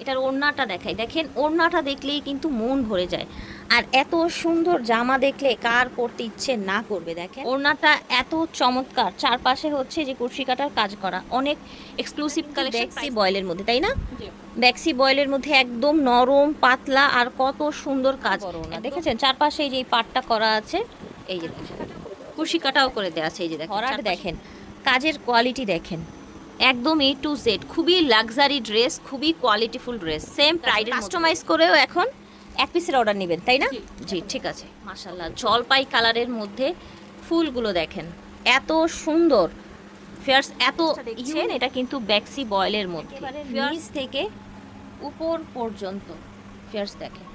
এটার ওড়নাটা দেখাই। দেখেন ওড়নাটা দেখলেই কিন্তু মন ভরে যায়। আর এত সুন্দর জামা দেখলে কার পরতে ইচ্ছে না করবে দেখেন। ওড়নাটা এত চমৎকার। চারপাশে হচ্ছে যে কুর্সি কাটার কাজ করা। অনেক এক্সক্লুসিভ কালেকশন ব্যাক্সি বয়েলের মধ্যে তাই না? ব্যাক্সি বয়েলের মধ্যে একদম নরম পাতলা আর কত সুন্দর কাজ। ওড়না দেখেছেন? চারপাশে এই যে পাটটা করা আছে এই যে কুশি কাটাও করে দেওয়া আছে। এই যে দেখেন। দেখেন কাজের কোয়ালিটি দেখেন। একদম এ টু জেড খুবই লাক্সারি ড্রেস খুবই কোয়ালিটিফুল ড্রেস সেম প্রাইডের কাস্টমাইজ করেও এখন এক পিসের অর্ডার নেবেন তাই না? জি ঠিক আছে। মাশাল্লাহ জলপাই কালারের মধ্যে ফুলগুলো দেখেন। এত সুন্দর। ফেয়ার্স এত দেখছেন? এটা কিন্তু ব্যাক্সি বয়েলের মধ্যে। ফেয়ার্স থেকে উপর পর্যন্ত ফেয়ার্স দেখেন।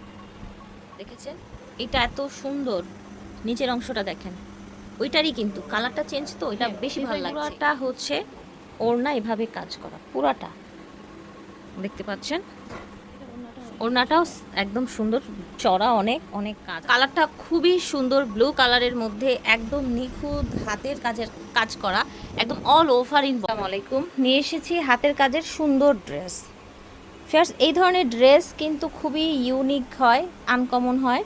দেখেছেন? এটা এত সুন্দর। নিচের অংশটা দেখেন। ওইটারই কিন্তু কালারটা চেঞ্জ তো এটা বেশি ভালো লাগছে। হচ্ছে ওড়না এভাবে কাজ করা, পুরাটা। দেখতে পাচ্ছেন? ওড়নাটাও একদম সুন্দর, চড়া অনেক অনেক কাজ। কালারটা খুবই সুন্দর, ব্লু কালারের মধ্যে একদম নিখুঁত হাতের কাজের কাজ করা, একদম অল ওভার ইন আলাইকুম। নিয়ে এসেছি হাতের কাজের সুন্দর ড্রেস ফেয়ার্স এই ধরনের ড্রেস কিন্তু খুবই ইউনিক হয় আনকমন হয়।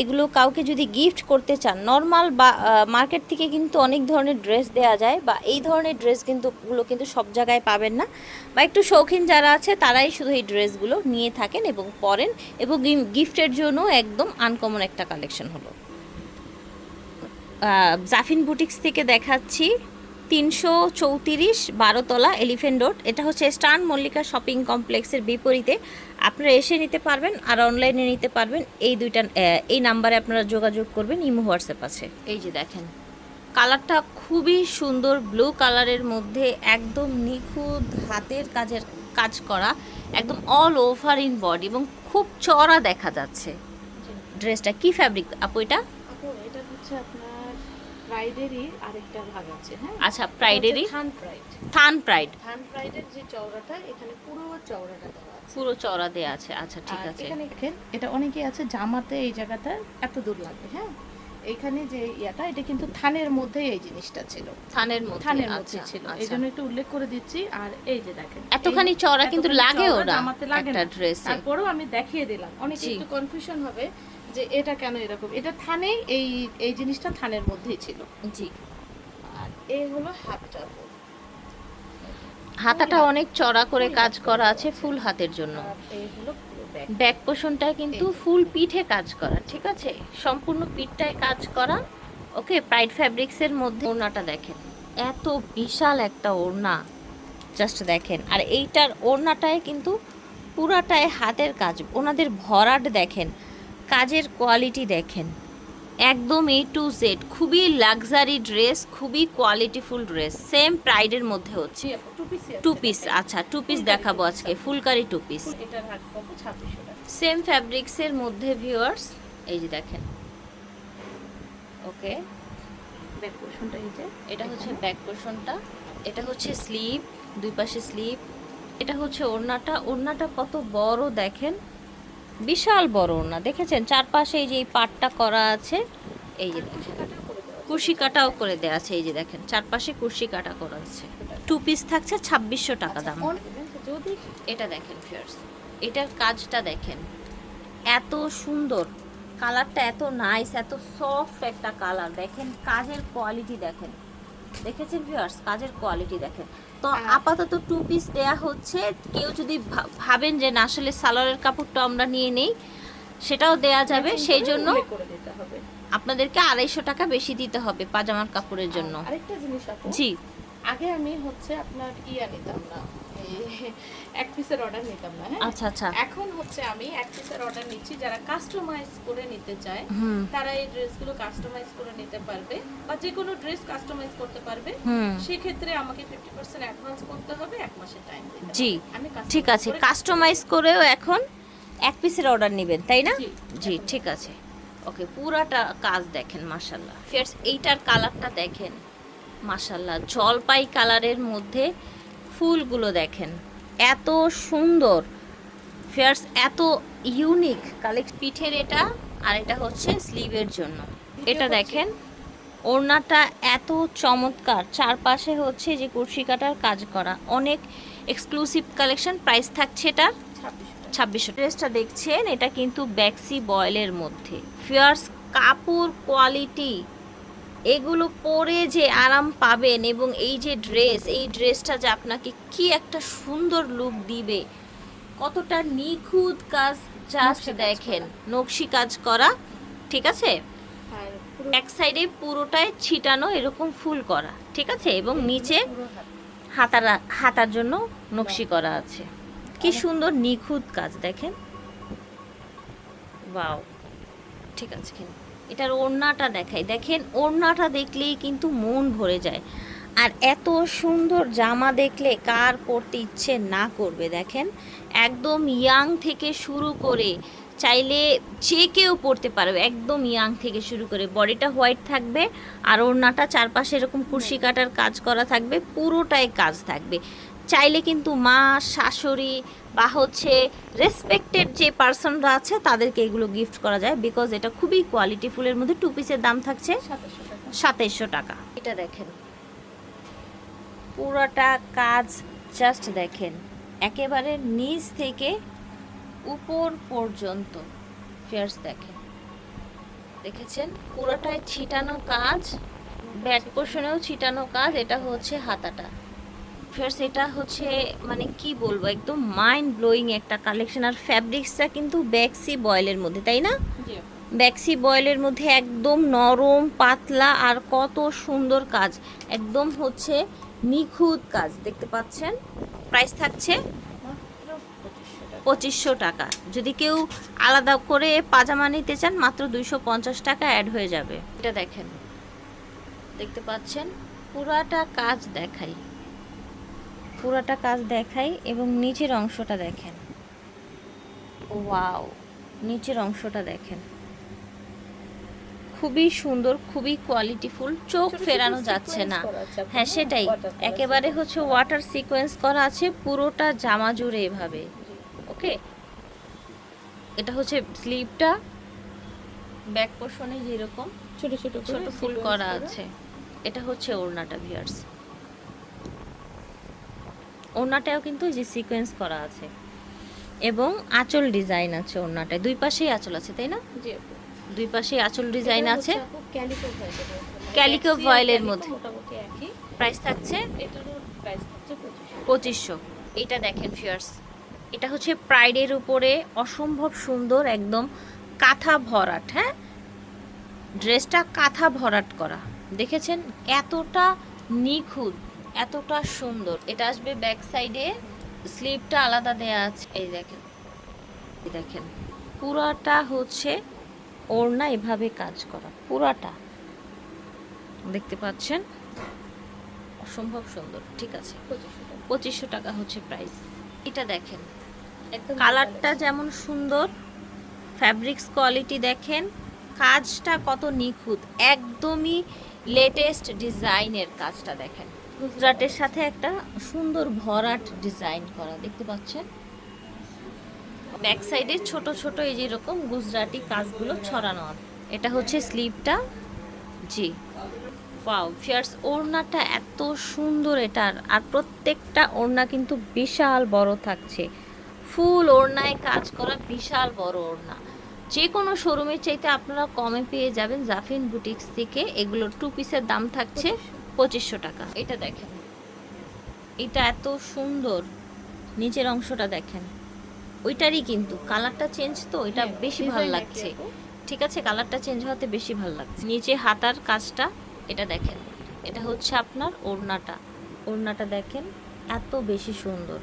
এগুলো কাউকে যদি গিফট করতে চান নর্মাল বা মার্কেট থেকে কিন্তু অনেক ধরনের ড্রেস দেওয়া যায় বা এই ধরনের ড্রেস কিন্তু গুলো কিন্তু সব জায়গায় পাবেন না। বা একটু শৌখিন যারা আছে, তারাই শুধু এই ড্রেসগুলো নিয়ে থাকেন এবং পরেন এবং গিফটের জন্য একদম আনকমন একটা কালেকশন হলো। জাফিন বুটিক্স থেকে দেখাচ্ছি। তিনশো চৌত্রিশ বারোতলা এলিফেন্ট রোড। এটা হচ্ছে স্টান মল্লিকা শপিং কমপ্লেক্সের বিপরীতে। আপনারা এসে নিতে পারবেন আর অনলাইনে নিতে পারবেন। এই দুইটা এই নাম্বারে আপনারা যোগাযোগ করবেন ইমো হোয়াটসঅ্যাপ আছে। এই যে দেখেন কালারটা খুবই সুন্দর ব্লু কালারের মধ্যে একদম নিখুঁত হাতের কাজের কাজ করা একদম অল ওভার ইন বডি এবং খুব চড়া দেখা যাচ্ছে। ড্রেসটা কি ফ্যাব্রিক আপু এটা? এটা হচ্ছে আপনার আরেকটা ভাগ আছে হ্যাঁ? আচ্ছা থান থান থান যে চওড়াটা এখানে পুরো চওড়াটা দেওয়া আছে। পুরো দেয়া আছে। আচ্ছা ঠিক আছে। এখানে দেখেন এটা অনেকেই আছে জামাতে এই জায়গাটা এত দূর লাগবে হ্যাঁ? এইখানে যে ইয়াটা এটা কিন্তু থানের মধ্যে এই জিনিসটা ছিল। থানের মধ্যে থানের মধ্যে আচ্ছা, ছিল। এই আচ্ছা। জন্য একটু উল্লেখ করে দিচ্ছি। আর এই যে দেখেন এতখানি চওড়া কিন্তু লাগেও চওড়া জামাতে লাগে না। ড্রেসে। তারপরেও আমি দেখিয়ে দিলাম। অনেক। একটু কনফিউশন হবে। যে এটা কেন এরকম? এটা থানেই এই এই জিনিসটা থানের মধ্যেই ছিল। জি। আর এই হলো হাতটা হাতাটা অনেক চড়া করে কাজ করা আছে ফুল হাতের জন্য। ব্যাক। পোষণটা কিন্তু ফুল পিঠে কাজ করা ঠিক আছে? সম্পূর্ণ পিঠটায় কাজ করা। ওকে প্রাইড ফ্যাব্রিক্সের মধ্যে ওড়নাটা দেখেন। এত বিশাল একটা ওড়না। জাস্ট দেখেন। আর এইটার ওড়নাটায় কিন্তু পুরাটায় হাতের কাজ। ওনাদের ভরাট দেখেন। কাজের কোয়ালিটি দেখেন। একদম এ টু জেড খুবই লাক্সারি ড্রেস খুবই কোয়ালিটিফুল ড্রেস সেম প্রাইডের মধ্যে হচ্ছে। টু পিস আচ্ছা টু পিস দেখাবো আজকে ফুলকারি টু পিস সেম ফ্যাব্রিক্সের মধ্যে ভিউয়ার্স এই যে দেখেন। ওকে ব্যাক পোর্শনটা এই যে এটা হচ্ছে ব্যাক পোর্শনটা এটা হচ্ছে স্লিভ দুই পাশে স্লিভ এটা হচ্ছে ওড়নাটা ওড়নাটা কত বড় দেখেন। বিশাল বড় ওড়না। দেখেছেন? চারপাশে এই যে এই পাটটা করা আছে এই যে দেখেন। কুর্সি কাটাও করে দেওয়া আছে এই যে দেখেন। চারপাশে কুর্সি কাটা করা আছে। টু পিস থাকছে ছাব্বিশশো টাকা দাম। যদি এটা দেখেন ফিয়ার্স এটার কাজটা দেখেন। এত সুন্দর। কালারটা এত নাইস এত সফট একটা কালার দেখেন কাজের কোয়ালিটি দেখেন। দেখেছেন ভিউয়ার্স কাজের কোয়ালিটি দেখেন। তো আপাতত টু পিস দেয়া হচ্ছে। কেউ যদি ভাবেন যে না আসলে সালোয়ারের কাপড়টা আমরা নিয়ে নেই সেটাও দেয়া যাবে। সেই জন্য আপনাদেরকে আড়াইশো টাকা বেশি দিতে হবে পাজামার কাপড়ের জন্য। আরেকটা জিনিস জি। আগে আমি হচ্ছে আপনার ইয়া নিতাম না এক পিসের অর্ডার নিতাম না হ্যাঁ? আচ্ছা আচ্ছা। এখন হচ্ছে আমি এক পিসের অর্ডার নিচ্ছি যারা কাস্টমাইজ করে নিতে চায় তারা এই ড্রেসগুলো কাস্টমাইজ করে নিতে পারবে বা যে কোনো ড্রেস কাস্টমাইজ করতে পারবে সেক্ষেত্রে আমাকে ফিফটি পার্সেন্ট অ্যাডভান্স করতে হবে এক মাসের টাইম দিতে জি ঠিক আছে। কাস্টমাইজ করেও এখন এক পিসের অর্ডার নেবেন তাই না? জি, ঠিক আছে। ওকে পুরাটা কাজ দেখেন মাশাল্লাহ ফিয়ার্স এইটার কালারটা দেখেন। মাশাল্লাহ জলপাই কালারের মধ্যে ফুলগুলো দেখেন। এত সুন্দর। ফেয়ার্স এত ইউনিক কালেক্ট পিঠের এটা আর এটা হচ্ছে স্লিভের জন্য। এটা দেখেন ওড়নাটা এত চমৎকার। চারপাশে হচ্ছে যে কুর্সি কাটার কাজ করা। অনেক এক্সক্লুসিভ কালেকশন প্রাইস থাকছে এটা ছাব্বিশশো ড্রেসটা দেখছেন এটা কিন্তু ব্যাক্সি বয়েলের মধ্যে। ফিয়ার্স কাপড় কোয়ালিটি এগুলো পরে যে আরাম পাবেন এবং এই যে ড্রেস এই ড্রেসটা যে আপনাকে কি একটা সুন্দর লুক দিবে কতটা নিখুঁত কাজ জাস্ট দেখেন নকশি কাজ করা ঠিক আছে? এক সাইডে পুরোটাই ছিটানো এরকম ফুল করা ঠিক আছে? এবং নিচে হাতার হাতার জন্য নকশি করা আছে। কি সুন্দর নিখুঁত কাজ দেখেন? ওয়াও ঠিক আছে কিন্তু। এটার ওড়নাটা দেখাই। দেখেন ওড়নাটা দেখলেই কিন্তু মন ভরে যায়। আর এত সুন্দর জামা দেখলে কার পরতে ইচ্ছে না করবে দেখেন? একদম ইয়াং থেকে শুরু করে চাইলে যে কেউ পরতে পারবে একদম ইয়াং থেকে শুরু করে। বডিটা হোয়াইট থাকবে আর ওড়নাটা চারপাশে এরকম কুর্শি কাটার কাজ করা থাকবে পুরোটাই কাজ থাকবে। চাইলে কিন্তু মা, শাশুড়ি বা হচ্ছে রেসপেক্টেড যে পার্সনরা আছে, তাদেরকে এগুলো গিফট করা যায় বিকজ এটা খুবই কোয়ালিটি ফুলের মধ্যে টু পিসের দাম থাকছে সাতাইশশো টাকা। এটা দেখেন। পুরোটা কাজ জাস্ট দেখেন। একেবারে নিচ থেকে উপর পর্যন্ত। ফেয়ার্স দেখেন। দেখেছেন? পুরোটাই ছিটানো কাজ ব্যাক পোর্শনেও ছিটানো কাজ, এটা হচ্ছে হাতাটা। ফেয়ার্স এটা হচ্ছে মানে কি বলব একদম মাইন্ড ব্লোয়িং একটা কালেকশন আর ফ্যাব্রিক্সটা কিন্তু ব্যাক্সি বয়েলের মধ্যে তাই না? ব্যাক্সি বয়েলের মধ্যে একদম নরম পাতলা আর কত সুন্দর কাজ। একদম হচ্ছে নিখুঁত কাজ দেখতে পাচ্ছেন? প্রাইস থাকছে মাত্র পঁচিশশো টাকা। পঁচিশশো টাকা। যদি কেউ আলাদা করে পাজামা নিতে চান মাত্র দুইশো পঞ্চাশ টাকা অ্যাড হয়ে যাবে। এটা দেখেন দেখতে পাচ্ছেন? পুরাটা কাজ দেখাই। পুরাটা কাজ দেখাই এবং নিচের অংশটা দেখেন। ওয়াও নিচের অংশটা দেখেন। খুবই সুন্দর খুবই কোয়ালিটিফুল চোখ ফেরানো যাচ্ছে না। হ্যাঁ সেটাই। একেবারে হচ্ছে ওয়াটার সিকোয়েন্স করা আছে পুরোটা জামা জুড়ে এভাবে। ওকে? এটা হচ্ছে স্লিভটা ব্যাক পোর্শনে যেরকম ছোট ছোট ছোট ফুল করা আছে। এটা হচ্ছে ওড়নাটা ভিয়ার্স ওড়নাটাও কিন্তু যে সিকোয়েন্স করা আছে। এবং আঁচল ডিজাইন আছে ওড়নাটায়। দুই পাশেই আঁচল আছে তাই না? দুই পাশেই আঁচল ডিজাইন আছে। ক্যালিকো ভয়েলের মধ্যে। প্রাইস থাকছে? হচ্ছে পঁচিশশো। পঁচিশশো। এটা দেখেন ফিয়ার্স এটা হচ্ছে প্রাইডের উপরে অসম্ভব সুন্দর একদম কাঁথা ভরাট হ্যাঁ? ড্রেসটা কাঁথা ভরাট করা। দেখেছেন? এতটা নিখুঁত। এতটা সুন্দর। এটা আসবে ব্যাক সাইডে স্লিভটা আলাদা দেয়া আছে। এই দেখেন। এই দেখেন। পুরাটা হচ্ছে ওড়না এভাবে কাজ করা। পুরাটা। দেখতে পাচ্ছেন? অসম্ভব সুন্দর। ঠিক আছে। পঁচিশশো টাকা হচ্ছে প্রাইস এটা দেখেন। কালারটা যেমন সুন্দর ফ্যাব্রিক্স কোয়ালিটি দেখেন। কাজটা কত নিখুঁত। একদমই লেটেস্ট ডিজাইনের কাজটা দেখেন। গুজরাটের সাথে একটা সুন্দর ভরাট ডিজাইন করা, দেখতে পাচ্ছেন? ব্যাক সাইডে ছোট ছোট এই যেরকম গুজরাটি কাজগুলো ছড়ানো এটা হচ্ছে স্লিপটা। জি। পাও ফিয়ার্স, ওড়নাটা এত সুন্দর এটার। আর প্রত্যেকটা ওড়না কিন্তু বিশাল বড় থাকছে। ফুল ওড়নায় কাজ করা বিশাল বড় ওড়না। যে কোনো শোরুমের চাইতে আপনারা কমে পেয়ে যাবেন জাফিন বুটিক্স থেকে। এগুলোর টু পিসের দাম থাকছে পঁচিশশো টাকা। এটা দেখেন। এটা এত সুন্দর। নিচের অংশটা দেখেন। ওইটারই কিন্তু কালারটা চেঞ্জ তো এটা হ্যাঁ, বেশি ভালো লাগছে। ঠিক আছে কালারটা চেঞ্জ হতে বেশি ভালো লাগছে। নিচে হাতার কাজটা এটা দেখেন। এটা হচ্ছে আপনার ওড়নাটা। ওড়নাটা দেখেন এত বেশি সুন্দর।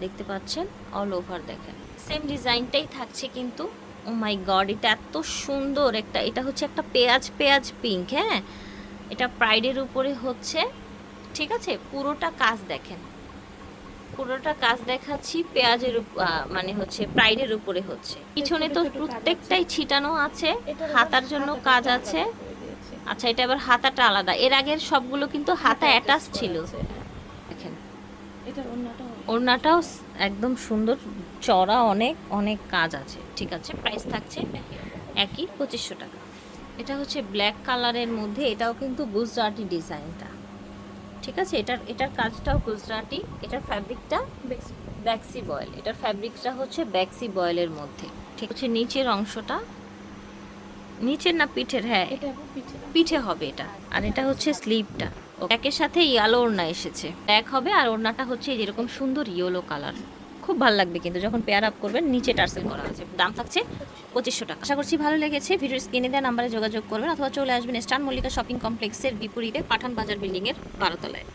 দেখতে পাচ্ছেন? অল ওভার দেখেন। সেম ডিজাইনটাই থাকছে কিন্তু। ও মাই গড এটা এত সুন্দর একটা এটা হচ্ছে একটা পেঁয়াজ পেঁয়াজ পিঙ্ক হ্যাঁ? এটা প্রাইডের উপরে হচ্ছে ঠিক আছে? পুরোটা কাজ দেখেন। পুরোটা কাজ দেখাচ্ছি পেঁয়াজের মানে হচ্ছে প্রাইডের উপরে হচ্ছে। পিছনে তো। প্রত্যেকটাই ছিটানো আছে হাতার জন্য কাজ আছে। আচ্ছা এটা আবার হাতাটা আলাদা। এর আগের সবগুলো কিন্তু হাতা অ্যাটাচ ছিল। দেখেন। ওড়নাটাও একদম সুন্দর চড়া অনেক অনেক কাজ আছে ঠিক আছে? প্রাইস থাকছে একই পঁচিশশো টাকা। এটা হচ্ছে ব্ল্যাক কালারের মধ্যে এটাও কিন্তু গুজরাটি ডিজাইনটা। ঠিক আছে? এটার এটার কাজটাও গুজরাটি এটার ফ্যাব্রিকটা ব্যাক্সি বয়েল এটার ফ্যাব্রিকটা হচ্ছে ব্যাক্সি বয়েলের মধ্যে। ঠিক হচ্ছে নিচের অংশটা নিচের না পিঠের? হ্যাঁ এটা পিঠে পিঠে হবে এটা। আর এটা হচ্ছে স্লিভটা একের সাথে ইয়ালো ওড়না এসেছে। এক হবে আর ওড়নাটা হচ্ছে যেরকম সুন্দর ইয়েলো কালার খুব ভালো লাগবে কিন্তু যখন পেয়ার আপ করবেন, নিচে টার্সেল করা আছে। দাম থাকছে পঁচিশশো টাকা। আশা করছি ভালো লেগেছে। ভিডিও স্ক্রিনে দেওয়া নাম্বারে যোগাযোগ করবেন অথবা চলে আসবেন স্টান মল্লিকা শপিং কমপ্লেক্সের বিপরীতে পাঠান বাজার বিল্ডিংয়ের বারোতলায়।